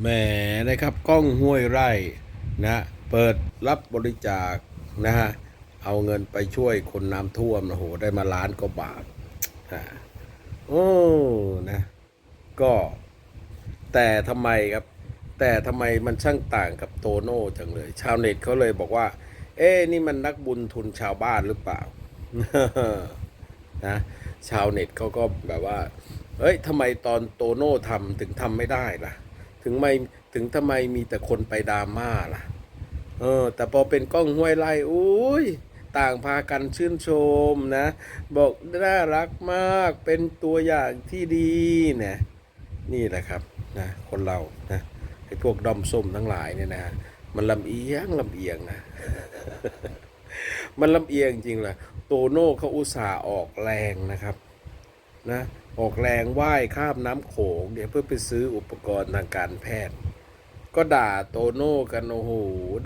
แหมนะครับกล้องห้วยไร่นะเปิดรับบริจาคนะฮะเอาเงินไปช่วยคนน้ำท่วมนะโหได้มาล้านกว่าบาทฮะโอ้นะก็ แต่ทำไมครับ แต่ทำไมมันช่างต่างกับโตโน่จังเลย ชาวเน็ตเขาเลยบอกว่า เอ๊นี่มันนักบุญทุนชาวบ้านหรือเปล่านะชาวเน็ตเขาก็แบบว่า เอ้ยทำไมตอนโตโน่ทำถึงทำไม่ได้ล่ะ ถึงไม่ถึงทำไมมีแต่คนไปดราม่าล่ะ เออ แต่พอเป็นกล้องห้วยไล่อุ้ย ต่างพากันชื่นชมนะ บอกน่ารักมากเป็นตัวอย่างที่ดีนะนี่แหละครับนะคนเรานะไอ้พวกดอมส้มทั้งหลายเนี่ยนะมันลำเอียงลำเอียงนะ มันลำเอียงจริงแหละโตโน่เขาอุตส่าห์ออกแรงนะครับ นะออกแรงว่ายข้ามน้ำโขงเนี่ยเพื่อไปซื้ออุปกรณ์ทางการแพทย์ ก็ด่าโตโน่กันโอ้โห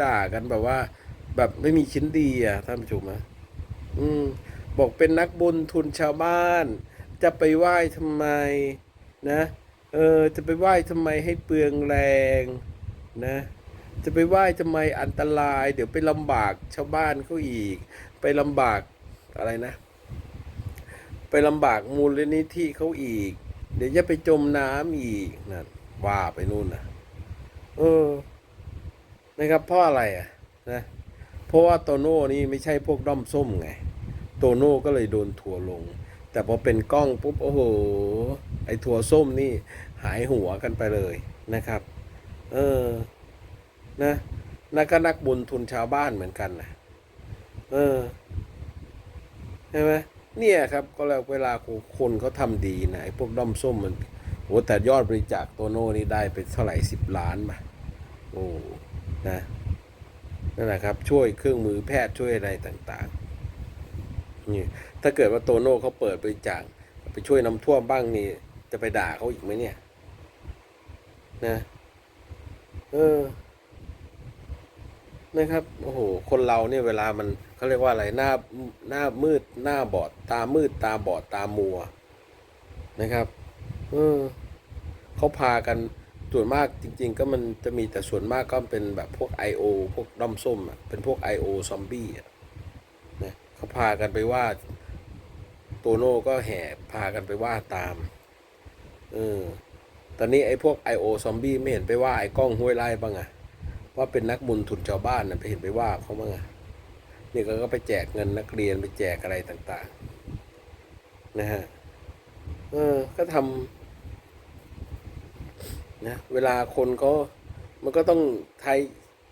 ด่ากันแบบว่า แบบไม่มีชิ้นดีอะท่านผู้ชมนะอืมบอกเป็นนักบุญทุนชาวบ้าน จะไปไหว้ทำไมนะเออจะไปไหว้ทำไมให้เปลืองแรงนะจะไปไหว้ทำไมอันตราย เดี๋ยวไปลำบากชาวบ้านเขาอีก ไปลำบากอะไรนะ ไปลำบากมูลนิธิเขาอีก เดี๋ยวจะไปจมน้ำอีกนั่นว่าไปนู่นนะเออ นะครับเพราะอะไรอะนะเพราะว่าโตโน่นี่ไม่ใช่พวกด้อมส้มไง โตโน่ก็เลยโดนทั่วลง แต่พอเป็นกล้องปุ๊บโอ้โห ไอ้ทัวส้มนี่หายหัวกันไปเลยนะครับ เออ นะนักก็นักบุญทุนชาวบ้านเหมือนกันนะเออใช่ไหม เนี่ยครับก็แล้วเวลาคนเขาทำดีนะไอ้พวกด้อมส้มมันโอ้แต่ยอดบริจาคโตโน่นี่ได้ไปเท่าไหร่สิบล้านป่ะโอ้นะนั่นแหละครับ ช่วยเครื่องมือแพทย์ช่วยอะไรต่างๆนี่ถ้าเกิดว่าโตโน่เขาเปิดบริจาคไปช่วยน้ำท่วมบ้างนี่ จะไปด่าเขาอีกไหมเนี่ย นะ เออ นะครับ โอ้โห คนเราเนี่ยเวลามันเขาเรียกว่าอะไร หน้า หน้ามืด หน้าบอด ตามืด ตาบอด ตามัว นะครับ เออเขาพากัน ส่วนมากจริง ๆ ก็มันจะมีแต่ส่วนมากก็เป็นแบบพวก I.O. พวกด้อมส้มอะ เป็นพวก I.O. ซอมบี้อะนะเขาพากันไปว่า โตโน่ก็แห่พากันไปว่าตาม เออ ตอนนี้ไอ้พวก I.O. ซอมบี้ไม่เห็นไปว่าไอ้กล้องห้วยไล่บ้างอะ ว่าเป็นนักบุญทุนชาวบ้านนะไปเห็นไปว่าเขาบ้างอะนี่ก็ก็ไปแจกเงินนักเรียนไปแจกอะไรต่างๆ นะฮะเออก็ทำนะเวลาคนก็มันก็ต้องไทย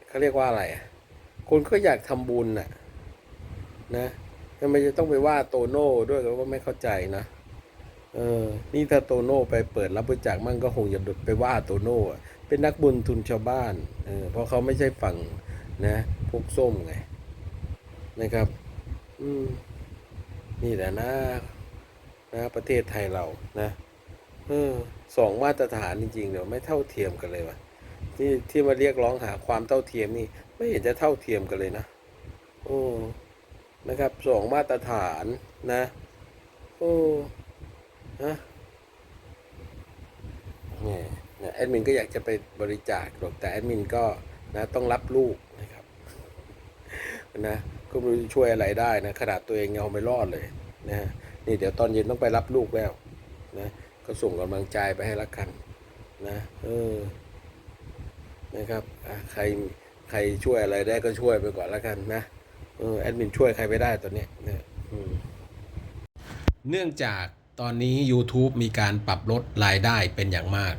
เขาเรียกว่าอะไรอะคนก็อยากทำบุญน่ะ นะทำไมจะต้องไปว่าโตโน่ด้วยก็ไม่เข้าใจนะ เออ นี่ถ้าโตโน่ไปเปิดรับบริจาคมั่งก็คงจะโดดไปว่าโตโน่เป็นนักบุญทุนชาวบ้าน เออ เพราะเขาไม่ใช่ฝั่งนะพวกส้มไง นะครับ อืม นี่แหละนะนะประเทศไทยเรานะ เออสองมาตรฐานจริงๆเดี๋ยวไม่เท่าเทียมกันเลยวะที่ที่มาเรียกร้องหาความเท่าเทียมนี่ ไม่เห็นจะเท่าเทียมกันเลยนะโอ้นะครับสองมาตรฐานนะ โอ้ นะเนี่ยนะแอดมินก็อยากจะไปบริจาคหรอกแต่แอดมินก็นะต้องรับลูกนะครับนะก็ไม่รู้จะช่วยอะไรได้นะขนาดตัวเองยังเอาไม่รอดเลยนะนี่เดี๋ยวตอนเย็นต้องไปรับลูกแล้วนะก็ส่งกำลังใจไปให้ละกันนะเออนะครับใครใครช่วยอะไรได้ก็ช่วยไปก่อนละกันนะเออแอดมินช่วยใครไม่ได้ตอนนี้ยนะอืมเนื่องจาก ตอนนี้ YouTube มีการปรับลดรายได้เป็นอย่างมาก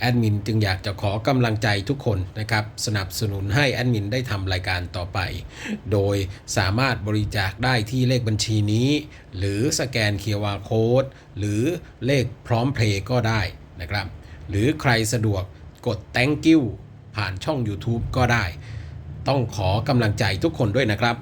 แอดมินจึงอยากจะขอกำลังใจทุกคนนะครับ สนับสนุนให้แอดมินได้ทำรายการต่อไป โดยสามารถบริจาคได้ที่เลขบัญชีนี้ หรือสแกน QR Code หรือเลขพร้อมเพลย์ก็ได้นะครับ หรือใครสะดวกกด thank you ผ่านช่อง YouTube ก็ได้ ต้องขอกำลังใจทุกคนด้วยนะครับ